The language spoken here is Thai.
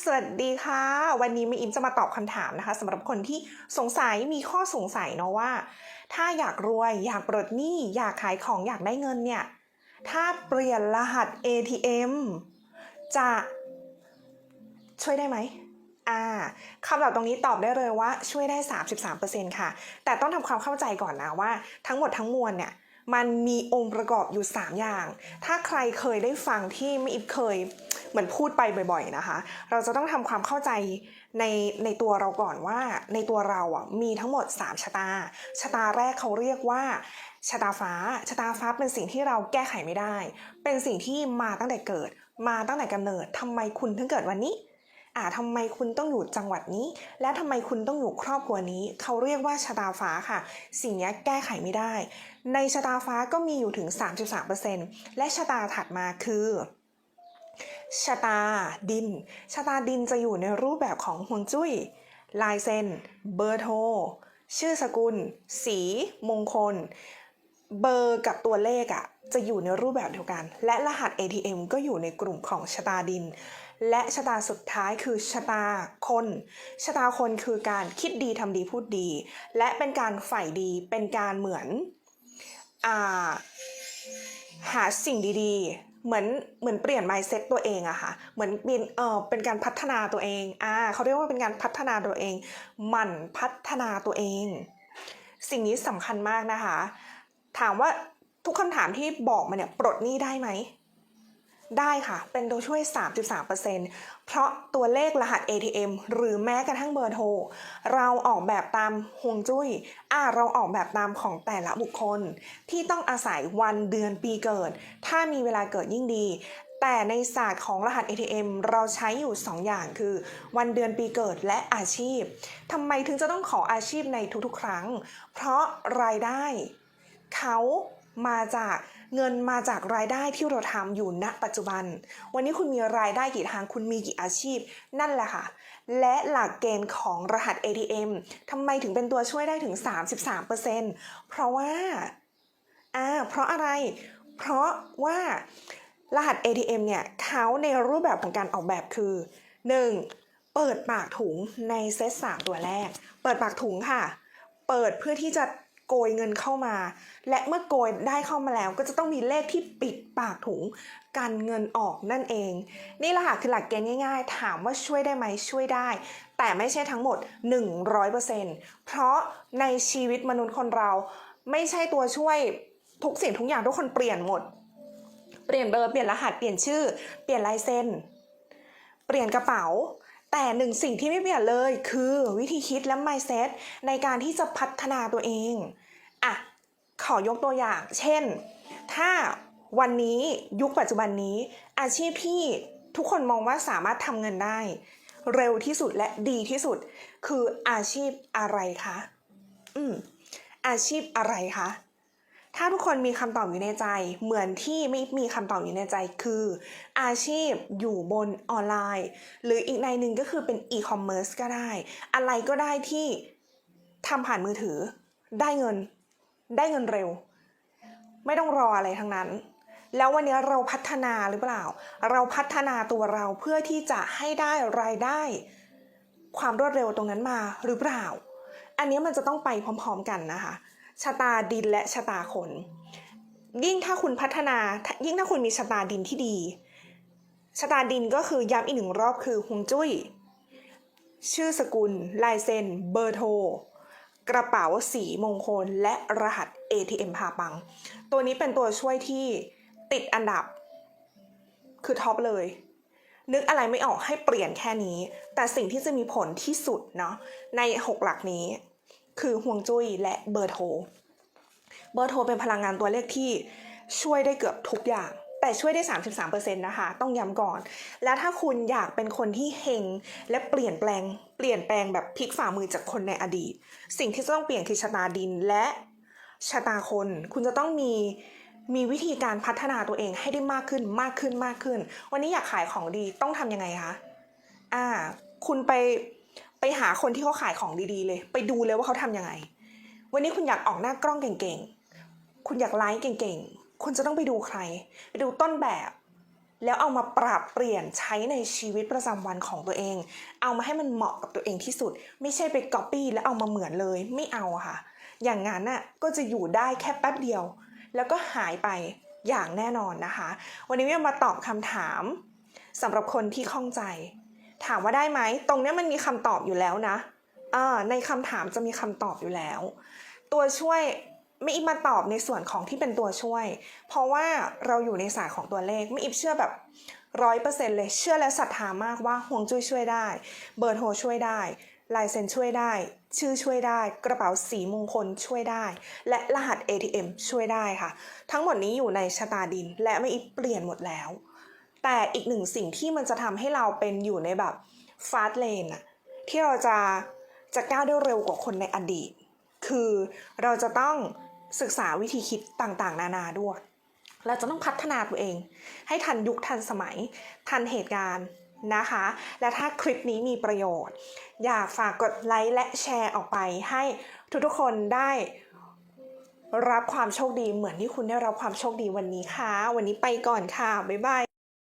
สวัสดีค่ะ วันนี้แม่อิมจะมาตอบคำถามนะคะสำหรับคนที่สงสัยมีข้อสงสัยเนาะว่า ถ้าอยากรวยอยากปลดหนี้อยากขายของอยากได้เงินเนี่ย ถ้าเปลี่ยนรหัส ATM จะช่วยได้ไหมอ่าคำตอบตรงนี้ตอบได้เลยว่าช่วยได้ 33%ค่ะ แต่ต้องทำความเข้าใจก่อนนะว่า ทั้งหมดทั้งมวลเนี่ยมันมีองค์ประกอบอยู่ 3 อย่าง ถ้าใครเคยได้ฟังที่ไม่อิฟเคย เหมือนพูดไปบ่อย ๆนะคะ เราจะต้องทำความเข้าใจในในตัวเราก่อนว่า ในตัวเราอะมีทั้งหมด 3ชะตาชะตาแรกเขาเรียกว่าชะตาฟ้าชะตาฟ้าเป็นสิ่งที่เราแก้ไขไม่ได้ เป็นสิ่งที่มาตั้งแต่เกิด มาตั้งแต่กำเนิดทำไมคุณถึงเกิดวันนี้อ่าทำไมคุณต้องอยู่จังหวัดนี้ และทำไมคุณต้องอยู่ครอบครัวนี้ เขาเรียกว่าชะตาฟ้าค่ะ สิ่งนี้แก้ไขไม่ได้ ในชะตาฟ้าก็มีอยู่ถึง 33%และชะตาถัดมาคือ ชะตาดิน ชะตาดินจะอยู่ในรูปแบบของฮวงจุ้ย ลายเซ็น เบอร์โทร ชื่อสกุล สี มงคล เบอร์กับตัวเลขอะ่ะจะอยู่ในรูปแบบเดียวกัน และรหัส ATM ก็อยู่ในกลุ่มของชะตาดิน และชะตาสุดท้ายคือชะตาคน ชะตาคนคือการคิดดีทำดีพูดดี และเป็นการใฝ่ดี เป็นการเหมือน อ่า หาสิ่งดีๆ เหมือนเหมือนเปลี่ยน mindset ตัวเองอะค่ะ เหมือนเป็นเออเป็นการพัฒนาตัวเองอ่าเขาเรียกว่าเป็นการพัฒนาตัวเองหมั่นพัฒนาตัวเอง สิ่งนี้สำคัญมากนะคะ ถามว่าทุกคำถามที่บอกมาเนี่ยปลดหนี้ได้ไหม ได้ค่ะ เป็นตัวช่วย 33%เพราะตัวเลขรหัส ATM หรือแม้กระทั่งเบอร์โทร เราออกแบบตามฮวงจุ้ยอ่าเราออกแบบตามของแต่ละบุคคล ที่ต้องอาศัยวันเดือนปีเกิด ถ้ามีเวลาเกิดยิ่งดี แต่ในศาสตร์ของรหัส ATM เราใช้อยู่ 2 อย่างคือ วันเดือนปีเกิดและอาชีพทำไมถึงจะต้องขออาชีพในทุกๆ ครั้ง เพราะรายได้ เขา มาจากเงินมาจากรายได้ที่เราทำอยู่ณปัจจุบัน วันนี้คุณมีรายได้กี่ทางคุณมีกี่อาชีพ นั่นแหละค่ะ และหลักเกณฑ์ของรหัส ATM ทำไมถึงเป็นตัวช่วยได้ถึง 33%เพราะว่าอ่าเพราะอะไร เพราะว่ารหัส ATM เนี่ยเขาในรูปแบบของการออกแบบคือ 1. เปิดปากถุงในเซต3ตัวแรก เปิดปากถุงค่ะ เปิดเพื่อที่จะ โกยเงินเข้ามา และเมื่อโกยได้เข้ามาแล้ว ก็จะต้องมีเลขที่ปิดปากถุงกันเงินออกนั่นเอง นี่แหละค่ะคือหลักเกณฑ์ง่าย ๆ ถามว่าช่วยได้ไหมช่วยได้ แต่ไม่ใช่ทั้งหมด 100%เพราะในชีวิตมนุษย์คนเรา ไม่ใช่ตัวช่วยทุกสิ่งทุกอย่างทุกคนเปลี่ยนหมด เปลี่ยนเบอร์เปลี่ยนรหัสเปลี่ยนชื่อ เปลี่ยนลายเซ็นเปลี่ยนกระเป๋า แต่หนึ่งสิ่งที่ไม่เปลี่ยนเลยคือวิธีคิดและ mindset ในการที่จะพัฒนาตัวเองอะขอยกตัวอย่าง เช่น ถ้าวันนี้ยุคปัจจุบันนี้ อาชีพที่ทุกคนมองว่าสามารถทำเงินได้ เร็วที่สุดและดีที่สุด คืออาชีพอะไรคะ อืมอาชีพอะไรคะ ถ้าทุกคนมีคำตอบอยู่ในใจ เหมือนที่ไม่มีคำตอบอยู่ในใจคือ อาชีพอยู่บนออนไลน์ หรืออีกในหนึ่งก็คือเป็นอีคอมเมิร์ซก็ได้ อะไรก็ได้ที่ทำผ่านมือถือ ได้เงิน ได้เงินเร็ว ไม่ต้องรออะไรทั้งนั้น แล้ววันนี้เราพัฒนาหรือเปล่า เราพัฒนาตัวเราเพื่อที่จะให้ได้รายได้ ความรวดเร็วตรงนั้นมาหรือเปล่า อันนี้มันจะต้องไปพร้อม ๆ กันนะคะ ชะตาดินและชะตาคน ยิ่งถ้าคุณพัฒนายิ่งถ้าคุณมีชะตาดินที่ดี ชะตาดินก็คือย้ำอีกหนึ่งรอบคือฮวงจุ้ย ชื่อสกุล ลายเซ็น เบอร์โทร กระเป๋าสีมงคล และรหัส ATM พาปัง ตัวนี้เป็นตัวช่วยที่ติดอันดับ คือท็อปเลยนึกอะไรไม่ออกให้เปลี่ยนแค่นี้ แต่สิ่งที่จะมีผลที่สุดเนาะใน 6 หลักนี้ คือห่วงจุ้ยและเบอร์โทร เบอร์โทรเป็นพลังงานตัวเลขที่ช่วยได้เกือบทุกอย่าง แต่ช่วยได้ 33%นะคะ ต้องย้ำก่อน แล้วถ้าคุณอยากเป็นคนที่เฮงและเปลี่ยนแปลง เปลี่ยนแปลงแบบพลิกฝ่ามือจากคนในอดีต สิ่งที่จะต้องเปลี่ยนคือชะตาดินและชะตาคน คุณจะต้องมีมีวิธีการพัฒนาตัวเองให้ได้มากขึ้นมากขึ้นมากขึ้น วันนี้อยากขายของดีต้องทำยังไงคะ อ่า คุณไป ไปหาคนที่เขาขายของดีๆ เลย ไปดูเลยว่าเขาทำยังไง วันนี้คุณอยากออกหน้ากล้องเก่งๆ คุณอยากไลฟ์เก่งๆ คุณจะต้องไปดูใคร ไปดูต้นแบบ แล้วเอามาปรับเปลี่ยนใช้ในชีวิตประจำวันของตัวเอง เอามาให้มันเหมาะกับตัวเองที่สุด ไม่ใช่ไปก๊อปปี้แล้วเอามาเหมือนเลย ไม่เอาค่ะ อย่างนั้นน่ะก็จะอยู่ได้แค่แป๊บเดียว แล้วก็หายไปอย่างแน่นอนนะคะ วันนี้เรามาตอบคำถามสำหรับคนที่ข้องใจ ถามว่าได้ไหม ตรงนี้มันมีคำตอบอยู่แล้วนะในคำถามจะมีคำตอบอยู่แล้ว ตัวช่วยไม่อิบมาตอบในส่วนของที่เป็นตัวช่วย เพราะว่าเราอยู่ในสายของตัวเลข ไม่อิบเชื่อแบบร้อยเปอร์เซ็นต์เลย เชื่อและศรัทธามากว่าห่วงจุ้ยช่วยได้ เบอร์โทรช่วยได้ ลายเซ็นช่วยได้ ชื่อช่วยได้ กระเป๋าสีมงคลช่วยได้ และรหัส ATM ช่วยได้ค่ะ ทั้งหมดนี้อยู่ในชะตาดิน และไม่อิบเปลี่ยนหมดแล้ว แต่อีกหนึ่งสิ่งที่มันจะทำให้เราเป็นอยู่ในแบบฟาสเลนอะที่เราจะจะก้าวได้เร็วกว่าคนในอดีต คือเราจะต้องศึกษาวิธีคิดต่างๆ นานาด้วย เราจะต้องพัฒนาตัวเอง ให้ทันยุคทันสมัย ทันเหตุการณ์นะคะ และถ้าคลิปนี้มีประโยชน์ อยากฝากกดไลค์และแชร์ออกไปให้ทุกๆคนได้รับความโชคดีเหมือนที่คุณได้รับความโชคดีวันนี้ค่ะ วันนี้ไปก่อนค่ะ บ๊ายบาย